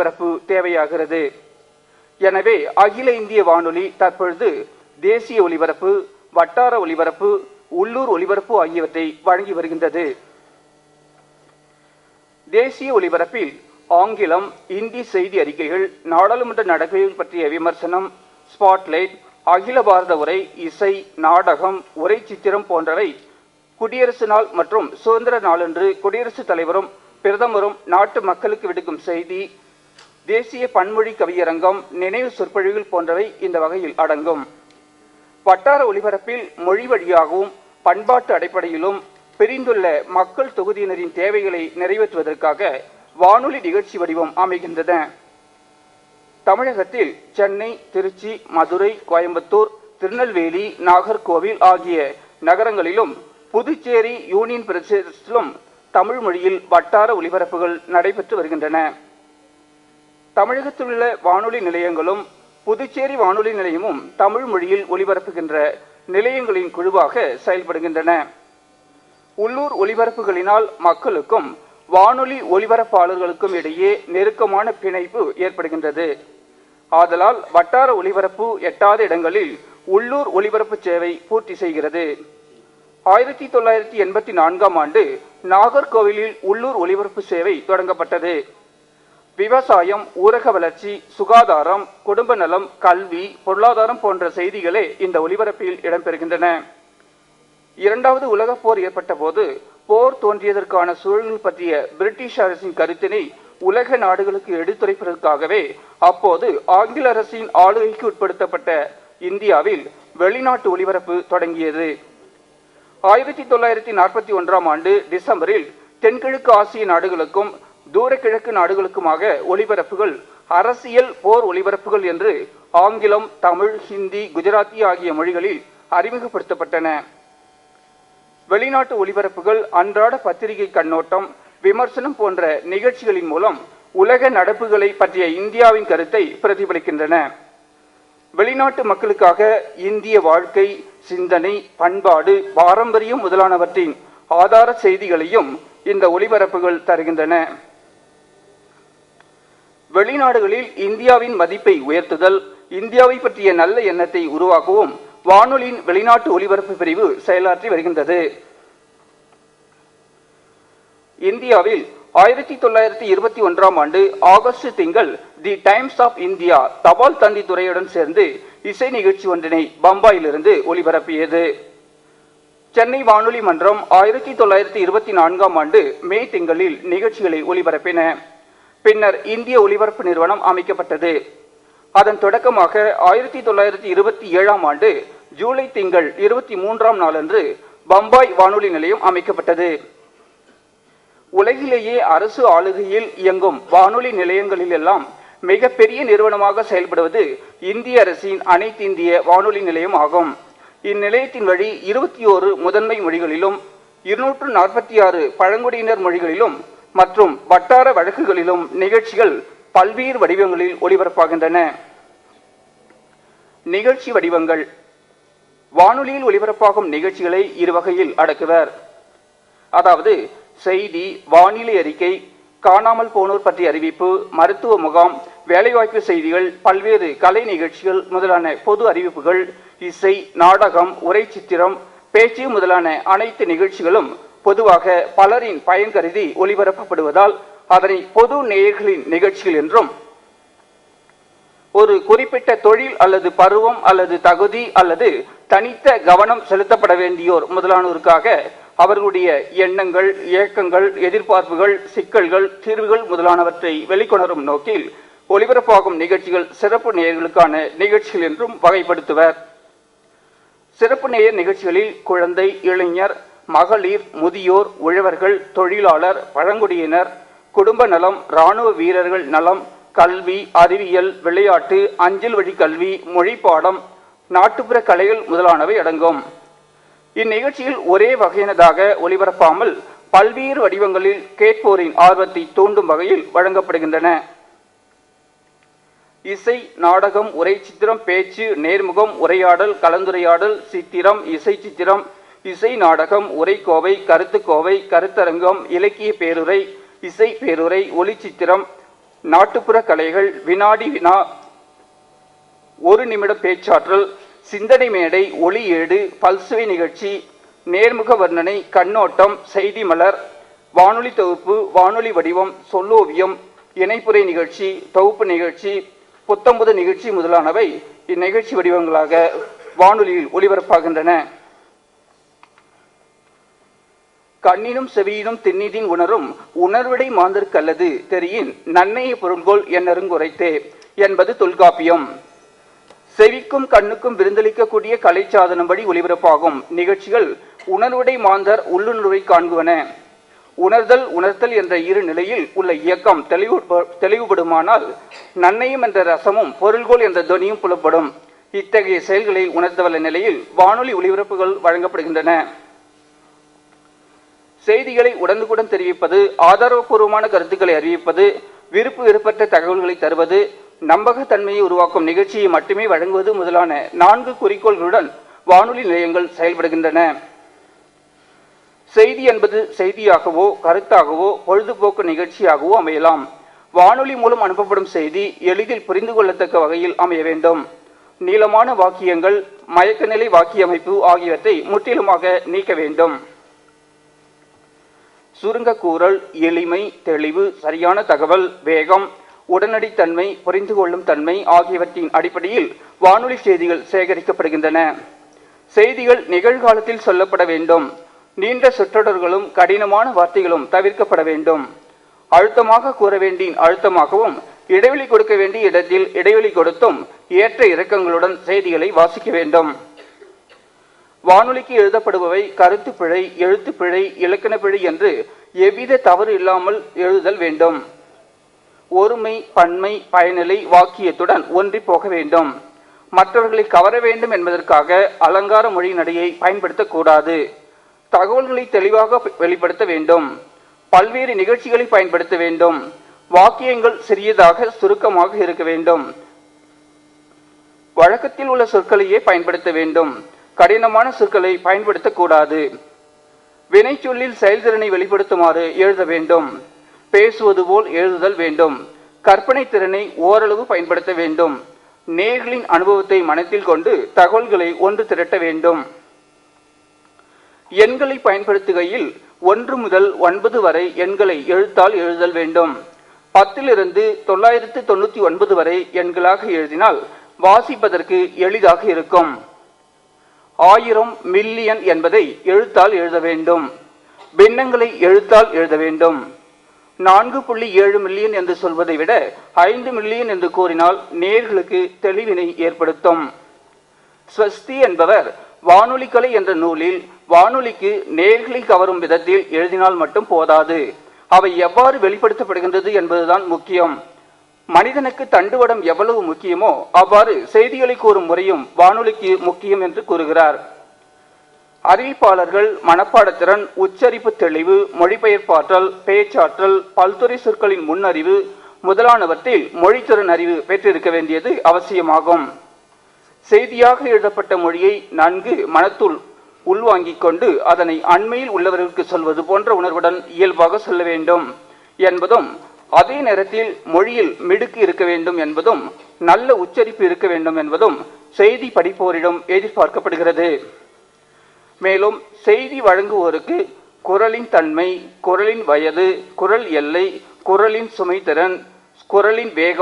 ஒலிபரப்பு தேவையாகிறது. எனவே அகில இந்திய வானொலி தற்பொழுது தேசிய ஒலிபரப்பு வட்டார ஒலிபரப்பு உள்ளூர் ஒலிபரப்பு ஆகியவற்றை வழங்கி வருகின்றது. தேசிய ஒலிபரப்பில் ஆங்கிலம் இந்தி செய்தி அறிக்கைகள் நாடாளுமன்ற நடக்கைகள் பற்றிய விமர்சனம் ஸ்பாட்லைட் அகில பாரத உரை இசை நாடகம் உரை சித்திரம் போன்றவை குடியரசு நாள் மற்றும் சுதந்திர நாளன்று குடியரசுத் தலைவரும் பிரதமரும் நாட்டு மக்களுக்கு விடுக்கும் செய்தி தேசிய பன்மொழி கவியரங்கம் நினைவு சொற்பொழிவுகள் போன்றவை இந்த வகையில் அடங்கும். வட்டார ஒலிபரப்பில் மொழி வழியாகவும் பண்பாட்டு அடிப்படையிலும் பிரிந்துள்ள மக்கள் தொகுதியினரின் தேவைகளை நிறைவேற்றுவதற்காக வானொலி நிகழ்ச்சி வடிவம் அமைகின்றன. தமிழகத்தில் சென்னை திருச்சி மதுரை கோயம்புத்தூர் திருநெல்வேலி நாகர்கோவில் ஆகிய நகரங்களிலும் புதுச்சேரி யூனியன் பிரதேசத்திலும் தமிழ் மொழியில் வட்டார ஒலிபரப்புகள் நடைபெற்று வருகின்றன. தமிழகத்தில் உள்ள வானொலி நிலையங்களும் புதுச்சேரி வானொலி நிலையமும் தமிழ் மொழியில் ஒலிபரப்புகின்ற நிலையங்களின் குழுவாக செயல்படுகின்றன. உள்ளூர் ஒலிபரப்புகளினால் மக்களுக்கும் வானொலி ஒலிபரப்பாளர்களுக்கும் இடையே நெருக்கமான பிணைப்பு ஏற்படுகின்றது. ஆதலால் வட்டார ஒலிபரப்பு எட்டாத இடங்களில் உள்ளூர் ஒலிபரப்பு சேவை பூர்த்தி செய்கிறது. ஆயிரத்தி தொள்ளாயிரத்தி எண்பத்தி நான்காம் ஆண்டு நாகர்கோவிலில் உள்ளூர் ஒலிபரப்பு சேவை தொடங்கப்பட்டது. விவசாயம் ஊரக வளர்ச்சி சுகாதாரம் குடும்ப நலம் கல்வி பொருளாதாரம் போன்ற செய்திகளே இந்த ஒலிபரப்பில் இடம்பெறுகின்றன. இரண்டாவது உலகப் போர் ஏற்பட்ட போது போர் தோன்றியதற்கான சூழல்கள் பற்றிய பிரிட்டிஷ் அரசின் கருத்தினை உலக நாடுகளுக்கு எடுத்துரைப்பதற்காகவே அப்போது ஆங்கில அரசின் ஆளுகைக்கு உட்படுத்தப்பட்ட இந்தியாவில் வெளிநாட்டு ஒலிபரப்பு தொடங்கியது. ஆயிரத்தி தொள்ளாயிரத்தி நாற்பத்தி ஒன்றாம் ஆண்டு டிசம்பரில் தென்கிழக்கு ஆசிய நாடுகளுக்கும் தூரக்கிழக்கு நாடுகளுக்குமாக ஒளிபரப்புகள் அரசியல் போர் ஒளிபரப்புகள் என்று ஆங்கிலம் தமிழ் ஹிந்தி குஜராத்தி ஆகிய மொழிகளில் அறிமுகப்படுத்தப்பட்டன. வெளிநாட்டு ஒளிபரப்புகள் அன்றாட பத்திரிகை கண்ணோட்டம் விமர்சனம் போன்ற நிகழ்ச்சிகளின் மூலம் உலக நடப்புகளை பற்றிய இந்தியாவின் கருத்தை பிரதிபலிக்கின்றன. வெளிநாட்டு மக்களுக்காக இந்திய வாழ்க்கை சிந்தனை பண்பாடு பாரம்பரியம் முதலானவற்றின் ஆதார செய்திகளையும் இந்த ஒளிபரப்புகள் தருகின்றன. வெளிநாடுகளில் இந்தியாவின் மதிப்பை உயர்த்துதல் இந்தியாவை பற்றிய நல்ல எண்ணத்தை உருவாக்கவும் வானொலியின் வெளிநாட்டு ஒலிபரப்பு பிரிவு செயலாற்றி வருகின்றது. இந்தியாவில் ஆயிரத்தி தொள்ளாயிரத்தி இருபத்தி ஒன்றாம் ஆண்டு ஆகஸ்ட் திங்கள் தி டைம்ஸ் ஆஃப் இந்தியா தபால் தந்தி துறையுடன் சேர்ந்து இசை நிகழ்ச்சி ஒன்றினை பம்பாயிலிருந்து ஒலிபரப்பியது. சென்னை வானொலி மன்றம் ஆயிரத்தி தொள்ளாயிரத்தி இருபத்தி நான்காம் ஆண்டு மே திங்களில் நிகழ்ச்சிகளை ஒலிபரப்பின. பின்னர் இந்திய ஒலிபரப்பு நிறுவனம் அமைக்கப்பட்டது. அதன் தொடக்கமாக ஆயிரத்தி தொள்ளாயிரத்தி இருபத்தி ஏழாம் ஆண்டு ஜூலை திங்கள் இருபத்தி மூன்றாம் நாளன்று பம்பாய் வானொலி நிலையம் அமைக்கப்பட்டது. உலகிலேயே அரசு ஆளுகையில் இயங்கும் வானொலி நிலையங்களில் எல்லாம் மிகப்பெரிய நிறுவனமாக செயல்படுவது இந்திய அரசின் அனைத்து இந்திய வானொலி நிலையம் ஆகும். இந்நிலையத்தின் வழி இருபத்தி ஓரு முதன்மை மொழிகளிலும் இருநூற்று நாற்பத்தி ஆறு பழங்குடியினர் மொழிகளிலும் மற்றும் வட்டார வழக்குகளிலும் நிகழ்ச்சிகள் பல்வேறு வடிவங்களில் ஒளிபரப்பாகின்றன. நிகழ்ச்சி வடிவங்கள். வானொலியில் ஒளிபரப்பாகும் நிகழ்ச்சிகளை இரு வகையில் அடக்குவர். அதாவது செய்தி வானிலை அறிக்கை காணாமல் போனோர் பற்றிய அறிவிப்பு மருத்துவ முகாம் வேலைவாய்ப்பு செய்திகள் பல்வேறு கலை நிகழ்ச்சிகள் முதலான பொது அறிவிப்புகள் இசை நாடகம் உரை சித்திரம் பேச்சு முதலான அனைத்து நிகழ்ச்சிகளும் பொதுவாக பலரின் பயன் கருதி ஒளிபரப்பப்படுவதால் அதனை பொது நேயர்களின் நிகழ்ச்சிகள் என்றும் ஒரு குறிப்பிட்ட தொழில் அல்லது பருவம் அல்லது தகுதி அல்லது தனித்த கவனம் செலுத்தப்பட வேண்டியோர் முதலானோருக்காக அவர்களுடைய எண்ணங்கள் இயக்கங்கள் எதிர்பார்ப்புகள் சிக்கல்கள் தீர்வுகள் முதலானவற்றை வெளிக்கொணரும் நோக்கில் ஒளிபரப்பாகும் நிகழ்ச்சிகள் சிறப்பு நேயர்களுக்கான நிகழ்ச்சிகள் என்றும் வகைப்படுத்துவர். சிறப்பு நேயர் நிகழ்ச்சிகளில் குழந்தை இளைஞர் மகளிர் முதியோர் உழவர்கள் தொழிலாளர் பழங்குடியினர் குடும்ப நலம் இராணுவ வீரர்கள் நலம் கல்வி அறிவியல் விளையாட்டு அஞ்சல் வழி கல்வி மொழி பாடம் நாட்டுப்புற கலைகள் முதலானவை அடங்கும். இந்நிகழ்ச்சியில் ஒரே வகையினதாக ஒளிபரப்பாமல் பல்வேறு வடிவங்களில் கேட்போரின் ஆர்வத்தை தூண்டும் வகையில் வழங்கப்படுகின்றன. இசை நாடகம் உரை சித்திரம் பேச்சு நேர்முகம் உரையாடல் கலந்துரையாடல் சித்திரம் இசை சித்திரம் இசை நாடகம் உரைக்கோவை கருத்துக்கோவை கருத்தரங்கம் இலக்கிய பேருரை இசை பேருரை ஒளிச்சித்திரம் நாட்டுப்புற கலைகள் வினாடி வினா ஒரு நிமிட பேச்சாற்றல் சிந்தனை மேடை ஒளி ஏடு பல்சுவை நிகழ்ச்சி நேர்முக வர்ணனை கண்ணோட்டம் செய்தி மலர் வானொலி தொகுப்பு வானொலி வடிவம் சொல்லோவியம் இணைப்புரை நிகழ்ச்சி தொகுப்பு நிகழ்ச்சி புத்தம்புது நிகழ்ச்சி முதலானவை இந்நிகழ்ச்சி வடிவங்களாக வானொலியில் ஒளிபரப்பாகின்றன. கண்ணினும் செவியினும் திண்ணிதின் உணரும் உணர்விடை மாந்தற்கல்லது தெரியின் நன்மையை பொருள்கோள் என்னருங்குரைத்தே என்பது தொல்காப்பியம். செவிக்கும் கண்ணுக்கும் விருந்தளிக்கக்கூடிய கலை சாதனம்படி ஒளிபரப்பாகும் நிகழ்ச்சிகள் உணர்வுடை மாந்தர் உள்ளுணர்வை காண்பன உணர்தல் உணர்த்தல் என்ற இரு நிலையில் உள்ள இயக்கம் தெளிவு தெளிவுபடுமானால் நன்மையும் என்ற ரசமும் பொருள்கோள் என்ற துவனியும் புலப்படும். இத்தகைய செயல்களை உணர்த்தவல்ல நிலையில் வானொலி ஒளிபரப்புகள் வழங்கப்படுகின்றன. செய்திகளை உடனுக்குடன் தெரிவிப்பது ஆதாரபூர்வமான கருத்துக்களை அறிவிப்பது விருப்பு விருப்பற்ற தகவல்களை தருவது நம்பகத்தன்மையை உருவாக்கும் நிகழ்ச்சியை மட்டுமே வழங்குவது முதலான நான்கு குறிக்கோள்களுடன் வானொலி நிலையங்கள் செயல்படுகின்றன. செய்தி என்பது செய்தியாகவோ கருத்தாகவோ பொழுதுபோக்கு நிகழ்ச்சியாகவோ அமையலாம். வானொலி மூலம் அனுப்பப்படும் செய்தி எளிதில் புரிந்து கொள்ளத்தக்க வகையில் அமைய வேண்டும். நீளமான வாக்கியங்கள் மயக்கநிலை நிலை வாக்கியமைப்பு ஆகியவற்றை முற்றிலுமாக நீக்க வேண்டும். சுருங்கக்கூறல் எளிமை தெளிவு சரியான தகவல் வேகம் உடனடித்தன்மை புரிந்து கொள்ளும் தன்மை ஆகியவற்றின் அடிப்படையில் வானொலி செய்திகள் சேகரிக்கப்படுகின்றன. செய்திகள் நிகழ்காலத்தில் சொல்லப்பட வேண்டும். நீண்ட சொற்றொடர்களும் கடினமான வார்த்தைகளும் தவிர்க்கப்பட வேண்டும். அழுத்தமாக கூற வேண்டிய அழுத்தமாகவும் இடைவெளி கொடுக்க வேண்டிய இடத்தில் இடைவெளி கொடுத்தும் ஏற்ற இறக்கங்களுடன் செய்திகளை வாசிக்க வேண்டும். வானொலிக்கு எழுதப்படுபவை கருத்து பிழை எழுத்து பிழை இலக்கண பிழை என்று எவ்வித தவறு இல்லாமல் எழுதல் வேண்டும். ஒருமை பன்மை பயனிலை வாக்கியத்துடன் ஒன்றி போக வேண்டும். மற்றவர்களை கவர வேண்டும் என்பதற்காக அலங்கார மொழி நடையை பயன்படுத்தக்கூடாது தகவல்களை தெளிவாக வெளிப்படுத்த வேண்டும். பல்வேறு நிகழ்ச்சிகளை பயன்படுத்த வேண்டும். வாக்கியங்கள் சிறியதாக சுருக்கமாக இருக்க வேண்டும். வழக்கத்தில் உள்ள சொற்களையே பயன்படுத்த வேண்டும். கடினமான சொற்களை பயன்படுத்தக்கூடாது. வினைச்சொல்லில் செயல்திறனை வெளிப்படுத்துமாறு எழுத வேண்டும். பேசுவது போல் எழுதுதல் வேண்டும். கற்பனை திறனை ஓரளவு பயன்படுத்த வேண்டும். நேர்களின் அனுபவத்தை மனத்தில் கொண்டு தகவல்களை ஒன்று திரட்ட வேண்டும். எண்களை பயன்படுத்துகையில் ஒன்று முதல் ஒன்பது வரை எண்களை எழுத்தால் எழுதல் வேண்டும். பத்திலிருந்து தொள்ளாயிரத்து தொண்ணூற்றி ஒன்பது வரை எண்களாக எழுதினால் வாசிப்பதற்கு எளிதாக இருக்கும். ஆயிரம் மில்லியன் என்பதை எழுத்தால் எழுத வேண்டும். பின்னங்களை எழுத்தால் எழுத வேண்டும். நான்கு புள்ளி ஏழு மில்லியன் என்று சொல்வதை விட ஐந்து மில்லியன் என்று கூறினால் நேர்களுக்கு தெளிவினை ஏற்படுத்தும். ஸ்வஸ்தி என்பவர் வானொலி கலை என்ற நூலில் வானொலிக்கு நேர்களை கவரும் விதத்தில் எழுதினால் மட்டும் போதாது. அவை எவ்வாறு வெளிப்படுத்தப்படுகின்றது என்பதுதான் முக்கியம். மனிதனுக்கு தண்டுவடம் எவ்வளவு முக்கியமோ அவ்வாறு செய்திகளை கூறும் முறையும் வானொலிக்கு முக்கியம் என்று கூறுகிறார். அறிவிப்பாளர்கள் மனப்பாடத்திறன் உச்சரிப்பு தெளிவு மொழிபெயர்ப்பாற்றல் பேச்சாற்றல் பல்துறை சொற்களின் முன்னறிவு முதலானவற்றில் மொழித்திறன் அறிவு பெற்றிருக்க வேண்டியது அவசியமாகும். செய்தியாக எழுதப்பட்ட மொழியை நன்கு மனத்துள் உள்வாங்கிக் கொண்டு அதனை அண்மையில் உள்ளவர்களுக்கு சொல்வது போன்ற உணர்வுடன் இயல்பாக சொல்ல வேண்டும் என்பதும் அதே நேரத்தில் மொழியில் மிடுக்கு இருக்க வேண்டும் என்பதும் நல்ல உச்சரிப்பு இருக்க வேண்டும் என்பதும் செய்தி படிப்போரிடம் எதிர்பார்க்கப்படுகிறது. மேலும் செய்தி வழங்குவோருக்கு குரலின் தன்மை குரலின் வயது குரல் எல்லை குரலின் சுமைத்திறன் குரலின் வேகம்